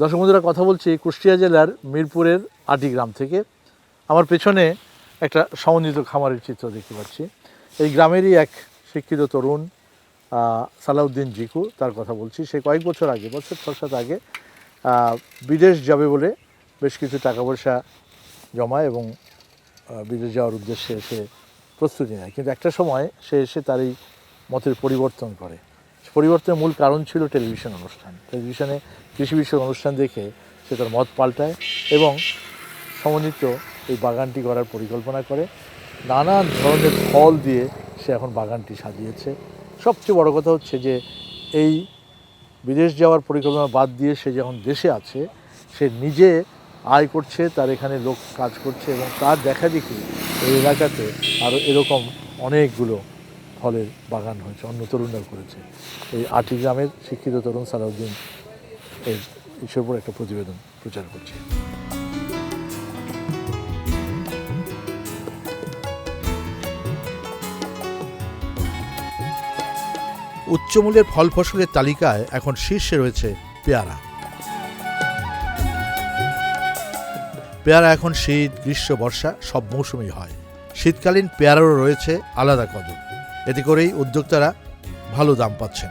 দর্শক বন্ধুরা, কথা বলছি কুষ্টিয়া জেলার মিরপুরের আটি গ্রাম থেকে। আমার পেছনে একটা সমন্বিত খামারের চিত্র দেখতে পাচ্ছি। এই গ্রামেরই এক শিক্ষিত তরুণ সালাউদ্দিন জিকু, তার কথা বলছি। সে কয়েক বছর আগে, বছর ছ সাত আগে বিদেশ যাবে বলে বেশ কিছু টাকা পয়সা জমায় এবং বিদেশ যাওয়ার উদ্দেশ্যে সে প্রস্তুতি নেয়। কিন্তু একটা সময় সে এসে তার এই মতের পরিবর্তন করে। পরিবর্তনের মূল কারণ ছিল টেলিভিশন অনুষ্ঠান। টেলিভিশনে কৃষি বিষয়ক অনুষ্ঠান দেখে সে তার মত পাল্টায় এবং সমন্বিত এই বাগানটি করার পরিকল্পনা করে। নানান ধরনের ফল দিয়ে সে এখন বাগানটি সাজিয়েছে। সবচেয়ে বড় কথা হচ্ছে যে, এই বিদেশ যাওয়ার পরিকল্পনা বাদ দিয়ে সে যখন দেশে আছে, সে নিজে আয় করছে, তার এখানে লোক কাজ করছে এবং তার দেখা দেখি এই এলাকাতে আরও এরকম অনেকগুলো ফলের বাগান হয়েছে, অন্য তরুণরাও করেছে। এই আটি গ্রামের শিক্ষিত তরুণ সালাউদ্দিন এর বিষয়ের উপর একটা প্রতিবেদন প্রচার করছে। উচ্চমূল্যের ফল ফসলের তালিকায় এখন শীর্ষে রয়েছে পেয়ারা। পেয়ারা এখন শীত, গ্রীষ্ম, বর্ষা সব মৌসুমেই হয়। শীতকালীন পেয়ারারও রয়েছে আলাদা কদর। এতে করেই উদ্যোক্তারা ভালো দাম পাচ্ছেন।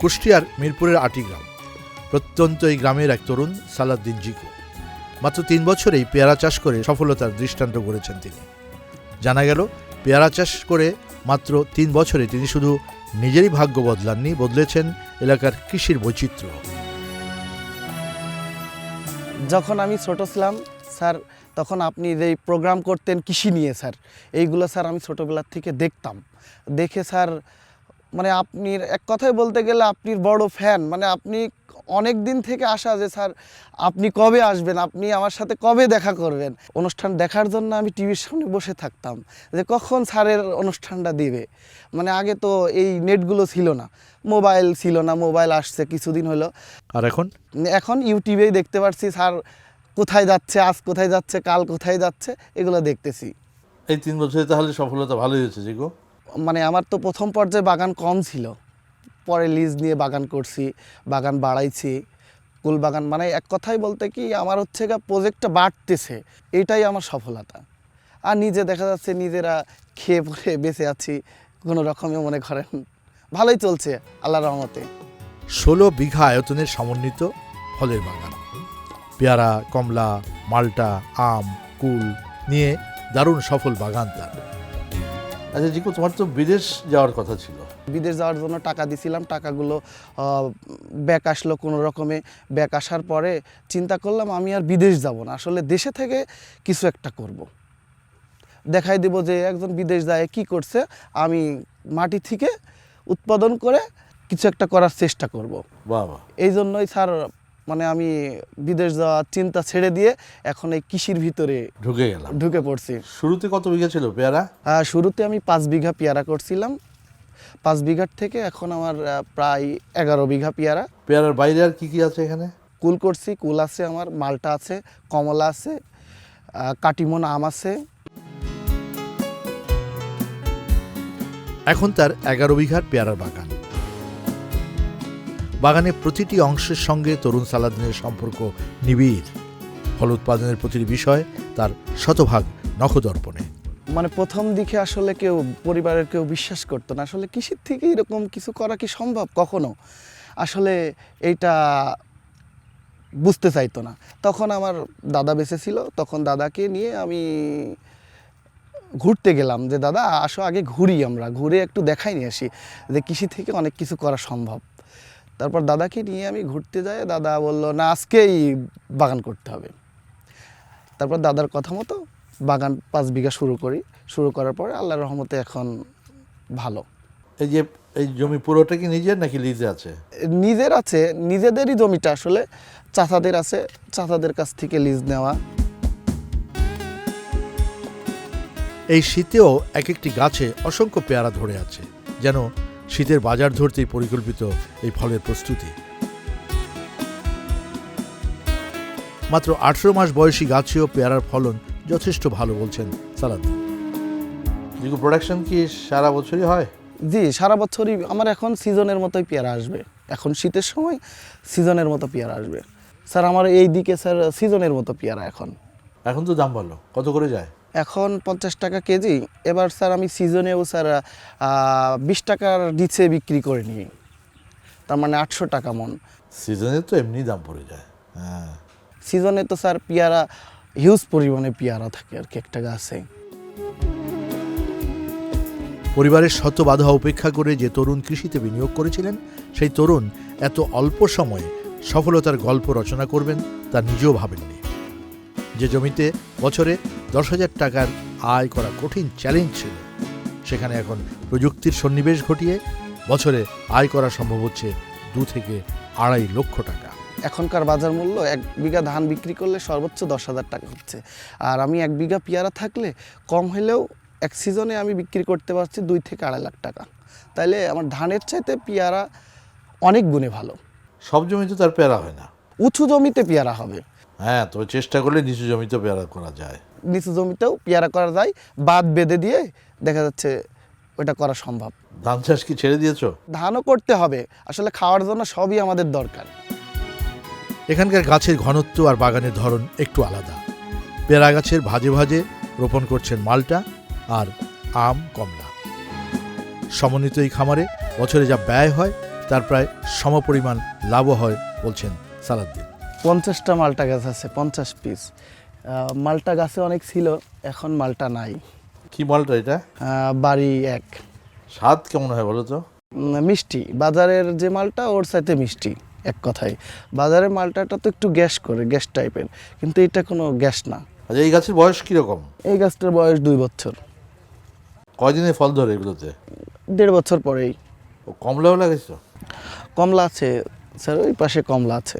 কুষ্টিয়ার মিরপুরের আটি গ্রাম। প্রত্যন্ত এই গ্রামের এক তরুণ সালাদ্দিন জিকু। মাত্র তিন বছরেই পেয়ারা চাষ করে সফলতার দৃষ্টান্ত গড়েছেন তিনি। জানা গেল, পেয়ারা চাষ করে মাত্র তিন বছরে তিনি শুধু নিজেরই ভাগ্য বদলাননি, বদলেছেন এলাকার কৃষির বৈচিত্র্য। যখন আমি ছোট ছিলাম, স্যার, তখন আপনি যেই প্রোগ্রাম করতেন কৃষি নিয়ে, স্যার, এইগুলো স্যার আমি ছোটোবেলার থেকে দেখতাম। দেখে, স্যার মানে আপনি এক কথায় বলতে গেলে আপনি বড় ফ্যান মানে আপনি অনেক দিন থেকে আসা যে স্যার আপনি কবে আসবেন? আপনি আমার সাথে কবে দেখা করবেন? অনুষ্ঠান দেখার জন্য আমি টিভির সামনে বসে থাকতাম যে কখন স্যারের অনুষ্ঠানটা দিবে? মানে আগে তো এই নেটগুলো ছিল না মোবাইল ছিল না মোবাইল আসছে কিছুদিন হলো। আর এখন? এখন ইউটিউবেই দেখতে পারছি স্যার কোথায় যাচ্ছে? আজ কোথায় যাচ্ছে? কাল কোথায় যাচ্ছে? এগুলো দেখতেছি। এই তিন বছরে তাহলে সফলতা ভালোই হয়েছে জিকু মানে আমার তো প্রথম পর্যায়ে বাগান কম ছিল। পরে লিজ নিয়ে বাগান করছি বাগান বাড়াইছি। কুল বাগান মানে এক কথাই বলতে কি আমার হচ্ছে গা প্রজেক্টটা বাড়তেছে এটাই আমার সফলতা। আর নিজে দেখা যাচ্ছে নিজেরা খেয়ে পরে বেঁচে আছি কোনো রকমে মনে করেন ভালোই চলছে আল্লাহ রহমতে। ষোলো বিঘা আয়তনের সমন্বিত ফলের বাগান। পেয়ারা কমলা মাল্টা আম কুল নিয়ে দারুণ সফল বাগান তার। আচ্ছা জিকু তোমার তো বিদেশ যাওয়ার কথা ছিল। বিদেশ যাওয়ার জন্য টাকা দিছিলাম টাকাগুলো ব্যাক আসলো কোনো রকমে। ব্যাক আসার পরে চিন্তা করলাম আমি আর বিদেশ যাব না আসলে দেশে থেকে কিছু একটা করব। দেখাই দেব যে একজন বিদেশ যায় কি করছে আমি মাটি থেকে উৎপাদন করে কিছু একটা করার চেষ্টা করব। বাবা এই জন্যই স্যার মানে আমি বিদেশ যাওয়ার চিন্তা ছেড়ে দিয়ে এখন এই কৃষির ভিতরে ঢুকে গেলাম। ঢুকে পড়ছি। শুরুতে কত বিঘা ছিল পেয়ারা? শুরুতে আমি পাঁচ বিঘা পেয়ারা করছিলাম। পাঁচ বিঘার থেকে এখন আমার প্রায় এগারো বিঘা পেয়ারা। পেয়ারার বাইরে আর কি কি আছে এখানে? কুল করছি কুল আছে আমার মালটা আছে কমলা আছে কাটিমন আম আছে। এখন তার এগারো বিঘার পেয়ারার বাগান। বাগানের প্রতিটি অংশের সঙ্গে তরুণ সালাদিনের সম্পর্ক নিবিড়। ফল উৎপাদনের প্রতিটি বিষয় তার শতভাগ নখদর্পণে। মানে প্রথম দিকে আসলে কেউ পরিবারের কেউ বিশ্বাস করতো না। আসলে কৃষির থেকে এরকম কিছু করা কি সম্ভব? কখনো। আসলে এইটা বুঝতে চাইতো না। তখন আমার দাদা বেঁচে ছিল। তখন দাদাকে নিয়ে আমি ঘুরতে গেলাম যে, দাদা, আসো আগে ঘুরি আমরা। ঘুরে একটু দেখাই নিয়ে আসি যে, কৃষি থেকে অনেক কিছু করা সম্ভব। তারপর দাদাকে নিয়ে আমি ঘুরতে যাই। দাদা বলল, না, আজকেই বাগান করতে হবে। তারপর দাদার কথা মতো বাগান পাঁচ বিঘা শুরু করি। শুরু করার পরে আল্লাহর রহমতে এখন ভালো। এই যে এই জমি পুরোটা কি নিজের নাকি লিজে আছে? নিজের আছে নিজেদেরই জমিটা আসলে চাচাদের আছে চাচাদের কাছ থেকে লিজ নেওয়া। এই শীতেও এক একটি গাছে অসংখ্য পেয়ারা ধরে আছে যেন শীতের বাজার ধরতেই পরিকল্পিত এই ফলের প্রস্তুতি। মাত্র আঠেরো মাস বয়সী গাছেও পেয়ারার ফলন যথেষ্ট ভালো বলছেন সালাদ্দিন জিকু প্রোডাকশন কি সারা বছরই হয়? জি সারা বছরই আমার এখন সিজনের মতোই পেয়ারা আসবে। এখন শীতের সময় সিজনের মতো পেয়ারা আসবে। স্যার আমার এই দিকে স্যার সিজনের মতো পেয়ারা এখন। এখন তো দাম ভালো কত করে যায়? এখন পঞ্চাশ টাকা কেজি। এবার স্যার আমি সিজনেও স্যার বিশ টাকার নিচে বিক্রি করে নিই। তার মানে আটশো টাকা মন। সিজনে তো এমনি দাম পড়ে যায়। হ্যাঁ। সিজনে তো স্যার পেয়ারা হিউজ পরিমাণে পেয়ারা থাকে আর কি একটা গাছে। পরিবারের শত বাধা উপেক্ষা করে যে তরুণ কৃষিতে বিনিয়োগ করেছিলেন, সেই তরুণ এত অল্প সময়ে সফলতার গল্প রচনা করবেন তা নিজেও ভাবেননি। যে জমিতে বছরে দশ হাজার টাকার আয় করা কঠিন চ্যালেঞ্জ ছিল, সেখানে এখন প্রযুক্তির সন্নিবেশ ঘটিয়ে বছরে আয় করা সম্ভব হচ্ছে দু থেকে আড়াই লক্ষ টাকা। এখনকার বাজার মূল্য এক বিঘা ধান বিক্রি করলে সর্বোচ্চ দশ হাজার টাকা হচ্ছে। আর আমি এক বিঘা পেয়ারা থাকলে কম হলেও এক সিজনে আমি বিক্রি করতে পারছি দুই থেকে আড়াই লাখ টাকা। তাইলে আমার ধানের চাইতে পেয়ারা অনেক গুণে ভালো। সব জমিতে তার পেয়ারা হয় না। উঁচু জমিতে পেয়ারা হবে। হ্যাঁ তবে চেষ্টা করলে নিচু জমিতে পেয়ারা করা যায়। নিচু জমিতেও পেয়ারা করা যায় বাদ বেঁধে দিয়ে দেখা যাচ্ছে ওটা করা সম্ভব। ধান চাষ কি ছেড়ে দিয়েছ? ধানও করতে হবে আসলে খাওয়ার জন্য সবই আমাদের দরকার। এখানকার গাছের ঘনত্ব আর বাগানের ধরন একটু আলাদা। পেয়ারা গাছের ভাজে ভাজে রোপণ করছেন মালটা আর আম কমলা। সমন্বিত এই খামারে বছরে যা ব্যয় হয় তার প্রায় সমপরিমাণ লাভও হয় বলছেন সালাদ্দিন। পঞ্চাশটা মালটা গাছ আছে পঞ্চাশ পিস মালটা গাছে অনেক ছিল এখন মালটা নাই। কি মালটা এটা? বাড়ি এক। স্বাদ কেমন হয় বলো তো? মিষ্টি। বাজারের যে মালটা ওর সাথে মিষ্টি। এক কথায়। বাজারে মালটাটা তো একটু গ্যাস করে গ্যাস টাইপের কিন্তু এটা কোনো গ্যাস না। আচ্ছা এই গাছের বয়স কীরকম? এই গাছটার বয়স দুই বছর। কয়দিনে ফল ধরে এগুলোতে? দেড় বছর পরেই। ও কমলাও লাগাইছো? কমলা আছে স্যার ওই পাশে কমলা আছে।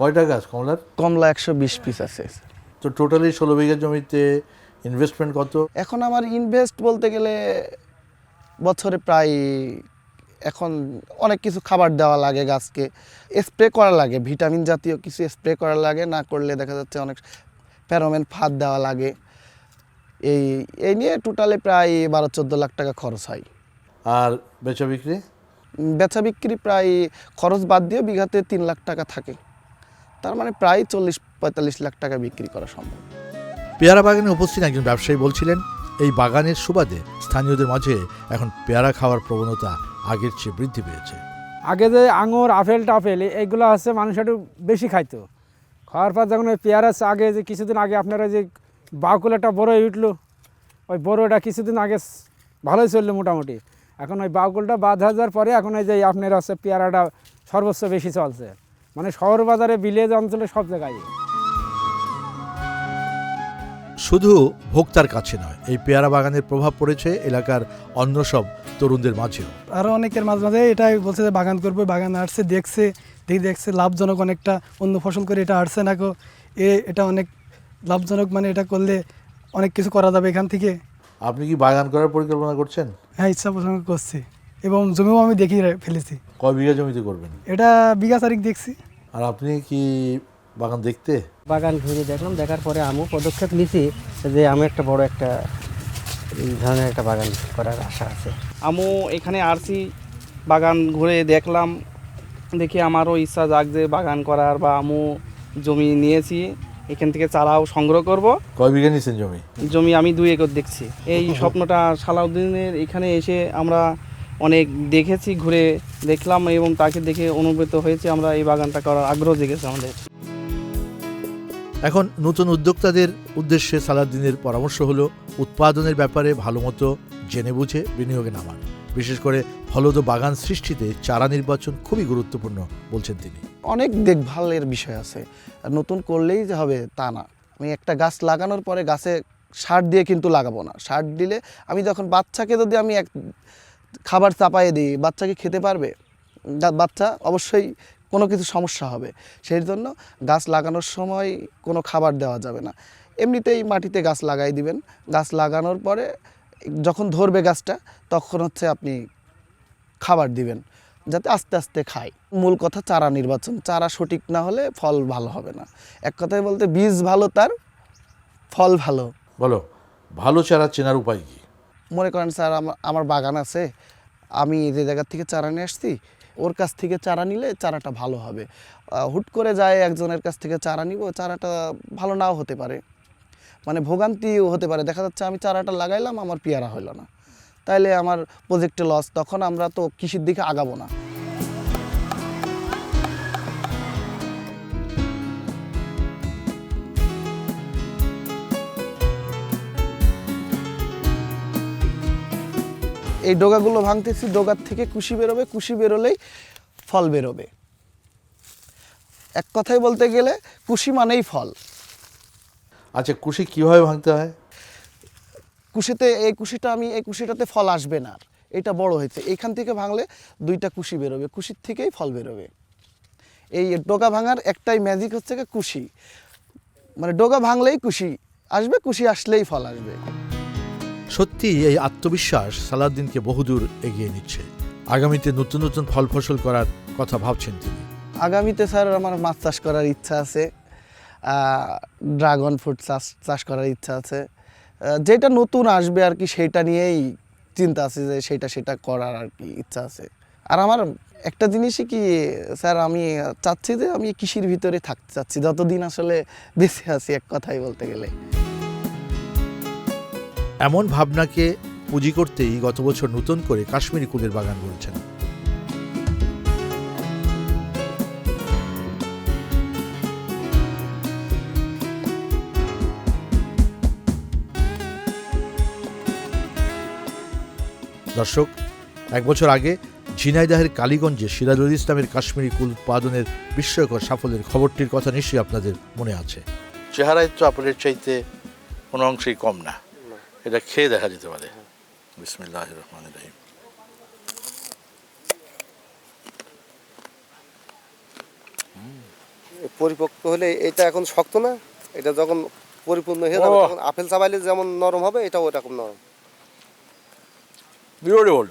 কয়টা গাছ কমলার? কমলা একশো বিশ পিস আছে তো টোটালি ষোলো বিঘা জমিতে ইনভেস্টমেন্ট কত? এখন আমার ইনভেস্ট বলতে গেলে বছরে প্রায় এখন অনেক কিছু খাবার দেওয়া লাগে গাছকে স্প্রে করা লাগে ভিটামিন জাতীয় কিছু স্প্রে করা লাগে না করলে দেখা যাচ্ছে অনেক প্যারোমেন ফাঁদ দেওয়া লাগে। এই এই নিয়ে টোটালে প্রায় বারো চোদ্দ লাখ টাকা খরচ হয়। আর বেচা বিক্রি? বেচা বিক্রি প্রায় খরচ বাদ দিয়ে বিঘাতে তিন লাখ টাকা থাকে। তার মানে প্রায় চল্লিশ পঁয়তাল্লিশ লাখ টাকা বিক্রি করা সম্ভব। পেয়ারা বাগানে উপস্থিত একজন ব্যবসায়ী বলছিলেন এই বাগানের সুবাদে স্থানীয়দের মাঝে এখন পেয়ারা খাওয়ার প্রবণতা আগের চেয়ে বৃদ্ধি পেয়েছে। আগে যে আঙুর আপেল টাপেল এইগুলো হচ্ছে মানুষ একটু বেশি খাইতো। খাওয়ার পর যখন ওই পেয়ারা আগে যে কিছুদিন আগে আপনারা যে বাউকুলাটা বড় হয়ে উঠল ওই বড়োটা কিছুদিন আগে ভালোই চলল মোটামুটি। এখন ওই বাউকুলটা বাদ যাওয়ার পরে এখন এই যে আপনার হচ্ছে পেয়ারাটা সর্বোচ্চ বেশি চলছে। মানে শহর বাজারে বিলেজ অঞ্চলে সব জায়গায়। শুধু ভোক্তার কাছে নয় এই পেয়ারা বাগানের প্রভাব পড়েছে এলাকার অন্য সব তরুণদের মাঝেও? আরও অনেকের মাঝে মাঝে এটাই বলছে যে বাগান করবে বাগান আসছে দেখছে দেখে দেখছে লাভজনক অনেকটা অন্য ফসল করে এটা আসছে না গো। এ এটা অনেক লাভজনক মানে এটা করলে অনেক কিছু করা যাবে এখান থেকে। আপনি কি বাগান করার পরিকল্পনা করছেন? হ্যাঁ ইচ্ছা পোষণ করছি। এবং জমিও আমি দেখি ফেলেছি। কয় বিঘা জমিতে করবেন? এটা বিঘা তারিখ দেখছি। আর আপনি কি বাগান দেখতে? বাগান ঘুরে দেখলাম দেখার পরে আমিও পদক্ষেপ নিছি যে আমি একটা বড় একটা এই ধরনের একটা বাগান করার আশা আছে। আমু এখানে আসছি বাগান ঘুরে দেখলাম দেখি আমারও ইচ্ছা জাগ যে বাগান করার বা আমু জমি নিয়েছি এখান থেকে চারাও সংগ্রহ করব। কয় বিঘা নিয়েছেন জমি? জমি আমি দুই একর দেখছি। এই স্বপ্নটা সালাউদ্দিনের এখানে এসে আমরা অনেক দেখেছি ঘুরে দেখলাম এবং তাকে দেখে অনুভূত হয়েছে আমরা এই বাগানটা করার আগ্রহ জেগেছে আমাদের। এখন নতুন উদ্যোক্তাদের উদ্দেশ্যে সালাদ্দিনের পরামর্শ হলো, উৎপাদনের ব্যাপারে ভালোমতো জেনে বুঝে বিনিয়োগে নামান। বিশেষ করে ফলদ বাগান সৃষ্টিতে চারা নির্বাচন খুবই গুরুত্বপূর্ণ বলছেন তিনি। অনেক দেখভালের বিষয় আছে। নতুন করলেই যে হবে তা না। আমি একটা গাছ লাগানোর পরে গাছে সার দিয়ে কিন্তু লাগাবো না। সার দিলে আমি যখন বাচ্চাকে যদি আমি এক খাবার চাপাইয়ে দিই বাচ্চাকে খেতে পারবে? বাচ্চা অবশ্যই কোনো কিছু সমস্যা হবে। সেই জন্য গাছ লাগানোর সময় কোনো খাবার দেওয়া যাবে না। এমনিতেই মাটিতে গাছ লাগাই দিবেন। গাছ লাগানোর পরে যখন ধরবে গাছটা তখন হচ্ছে আপনি খাবার দিবেন যাতে আস্তে আস্তে খায়। মূল কথা চারা নির্বাচন। চারা সঠিক না হলে ফল ভালো হবে না। এক কথায় বলতে বীজ ভালো তার ফল ভালো। বলো ভালো চারা চেনার উপায় কি? মনে করেন স্যার আমার আমার বাগান আছে। আমি যে জায়গার থেকে চারা নিয়ে আসছি ওর কাছ থেকে চারা নিলে চারাটা ভালো হবে। হুট করে যায় একজনের কাছ থেকে চারা নিব, চারাটা ভালো নাও হতে পারে। মানে ভোগান্তিও হতে পারে। দেখা যাচ্ছে আমি চারাটা লাগাইলাম, আমার পেয়ারা হলো না। তাইলে আমার প্রজেক্টে লস তখন আমরা তো কৃষির দিকে আগাবো না। এই ডোগাগুলো ভাঙতেছি ডোগার থেকে কুশি বেরোবে কুশি বেরোলেই ফল বেরোবে। এক কথায় বলতে গেলে কুশি মানেই ফল। আচ্ছা কুশি কীভাবে ভাঙতে হয়? কুশিতে এই কুশিটা আমি এই কুশিটাতে ফল আসবে না এটা বড় হয়েছে। এইখান থেকে ভাঙলে দুইটা কুশি বেরোবে কুশির থেকেই ফল বেরোবে। এই ডোগা ভাঙার একটাই ম্যাজিক হচ্ছে কুশি। মানে ডোগা ভাঙলেই কুশি আসবে কুশি আসলেই ফল আসবে। সত্যি এই আত্মবিশ্বাস সালাউদ্দিনকে বহুদূর এগিয়ে নিচ্ছে। আগামীতে নতুন নতুন ফল ফসল করার কথা ভাবছেন তিনি। আগামীতে স্যার আমার মাছ চাষ করার ইচ্ছা আছে ড্রাগন ফ্রুট চাষ চাষ করার ইচ্ছা আছে। যেটা নতুন আসবে আর কি সেটা নিয়েই চিন্তা আছে যে সেটা সেটা করার আর কি ইচ্ছা আছে। আর আমার একটা জিনিসই কি, স্যার আমি চাচ্ছি যে আমি কৃষির ভিতরে থাকতে চাচ্ছি, যতদিন আসলে বেঁচে আছি এক কথাই বলতে গেলে। এমন ভাবনাকে পুঁজি করতেই গত বছর নতুন করে কাশ্মীরি কুলের বাগান করেছেন দর্শক, এক বছর আগে ঝিনাইদাহের কালীগঞ্জে সিরাজুল ইসলামের কাশ্মীরি কুল উৎপাদনের বিস্ময়কর সাফল্যের খবরটির কথা নিশ্চয়ই আপনাদের মনে আছে। চেহারায় তো আপেলের চাইতে কোনো অংশেই কম না। এটা খেয়ে দেখা যেতে পারে। বিসমিল্লাহ রহমান রহিম পরিপক্ক হলে এটা এখন শক্ত না? এটা যখন পরিপূর্ণ হয়ে যাবে তখন আপেল চাবাইলে যেমন নরম হবে এটাও ওরকম নরম। বিউটিফুল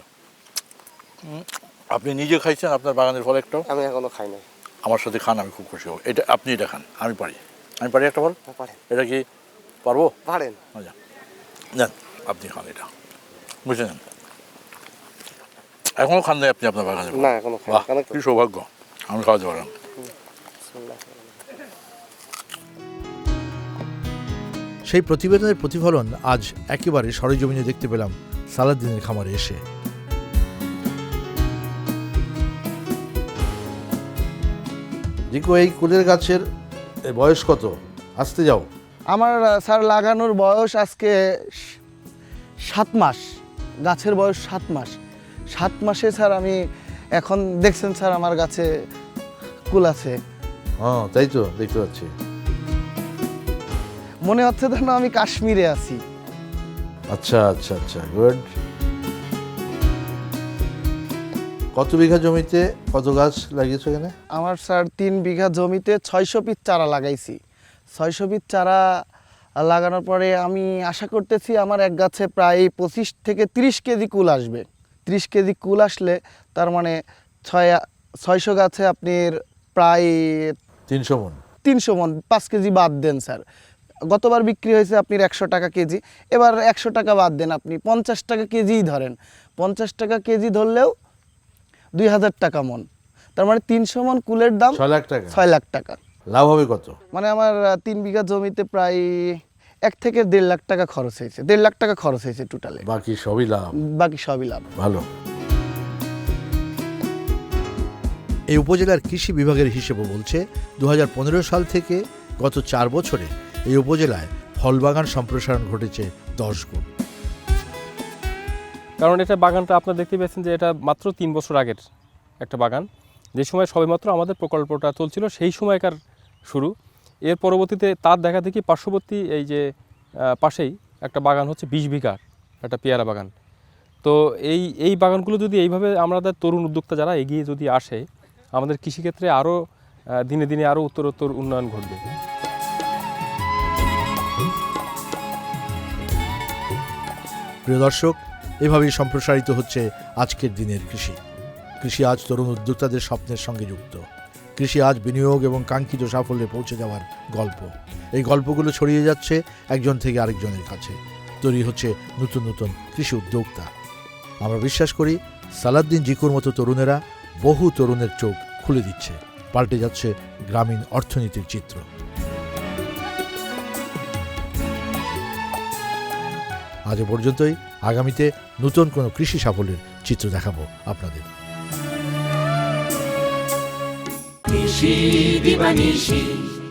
আপনি নিজে খাইছেন আপনার বাগানের ফল একটাও? আমি এখনও খাই নাই। আমার সাথে খান আমি খুব খুশি হব। এটা আপনি এটা খান আমি পারি। আমি পারি একটা ফল? পারেন। এটা কি পারব? পারেন। আচ্ছা নেন আপনি খান এটা বুঝে নেন এখনও খান নাই আপনি আপনার বাগানে না এখনও কি সৌভাগ্য আমি খাওয়াতে পারলাম সেই প্রতিবেদনের প্রতিফলন আজ একেবারে সরেজমিনে দেখতে পেলাম সালাদ্দিনের খামারে এসে। দিকু এই কুলের গাছের বয়স কত? আসতে যাও। আমার স্যার লাগানোর বয়স আজকে সাত মাস। গাছের বয়স সাত মাস। সাত মাসে স্যার আমি এখন দেখছেন স্যার আমার গাছে কুল আছে। হ্যাঁ তাই তো দেখতে পাচ্ছি। মনে হচ্ছে যেন আমি কাশ্মীরে আছি। আচ্ছা আচ্ছা আচ্ছা গুড কত বিঘা জমিতে কত গাছ লাগিয়েছো এখানে? আমার স্যার তিন বিঘা জমিতে ছয়শো পিস চারা লাগাইছি। ছয়শো পিস চারা লাগানোর পরে আমি আশা করতেছি আমার এক গাছে প্রায় পঁচিশ থেকে তিরিশ কেজি কুল আসবে। তিরিশ কেজি কুল আসলে তার মানে ছয় ছয়শো গাছে আপনার প্রায় তিনশো মন। তিনশো মন পাঁচ কেজি বাদ দেন স্যার। গতবার বিক্রি হয়েছে আপনি একশো টাকা কেজি এবার একশো টাকা বাদ দেন আপনি পঞ্চাশ টাকা কেজিই ধরেন। পঞ্চাশ টাকা কেজি ধরলেও দুই হাজার টাকা মন। তার মানে তিনশো মন কুলের দাম ছয় লাখ টাকা। ছয় লাখ টাকা। লাভ হবে কত? মানে আমার তিন বিঘা জমিতে প্রায় এক থেকে দেড় লাখ টাকা খরচ হয়েছে। দেড় লাখ টাকা খরচ হয়েছে টোটালে বাকি সবই লাভ? বাকি সবই লাভ। ভালো। এই উপজেলার কৃষি বিভাগের হিসেবে বলছে দু হাজার পনেরো সাল থেকে গত চার বছরে এই উপজেলায় ফল বাগান সম্প্রসারণ ঘটেছে দশ গুণ। কারণ এটা বাগানটা আপনারা দেখতে পেয়েছেন যে এটা মাত্র তিন বছর আগের একটা বাগান। যে সময় সবেমাত্র আমাদের প্রকল্পটা চলছিল সেই সময়কার শুরু। এর পরবর্তীতে তার দেখা দেখি পার্শ্ববর্তী এই যে পাশেই একটা বাগান হচ্ছে বিশ বিঘার একটা পেয়ারা বাগান। তো এই এই বাগানগুলো যদি এইভাবে আমাদের তরুণ উদ্যোক্তা যারা এগিয়ে যদি আসে, আমাদের কৃষিক্ষেত্রে আরও দিনে দিনে আরও উত্তরোত্তর উন্নয়ন ঘটবে। প্রিয় দর্শক, এভাবেই সম্প্রসারিত হচ্ছে আজকের দিনের কৃষি। কৃষি আজ তরুণ উদ্যোক্তাদের স্বপ্নের সঙ্গে যুক্ত। কৃষি আজ বিনিয়োগ এবং কাঙ্ক্ষিত সাফল্যে পৌঁছে যাওয়ার গল্প। এই গল্পগুলো ছড়িয়ে যাচ্ছে একজন থেকে আরেকজনের কাছে। তৈরি হচ্ছে নতুন নতুন কৃষি উদ্যোক্তা। আমরা বিশ্বাস করি, সালাদ্দিন জিকুর মতো তরুণেরা বহু তরুণের চোখ খুলে দিচ্ছে। পাল্টে যাচ্ছে গ্রামীণ অর্থনীতির চিত্র। আজ পর্যন্তই। আগামীতে নতুন কোনো কৃষি সাফল্যের চিত্র দেখাবো আপনাদের। কৃষি দিবানিশি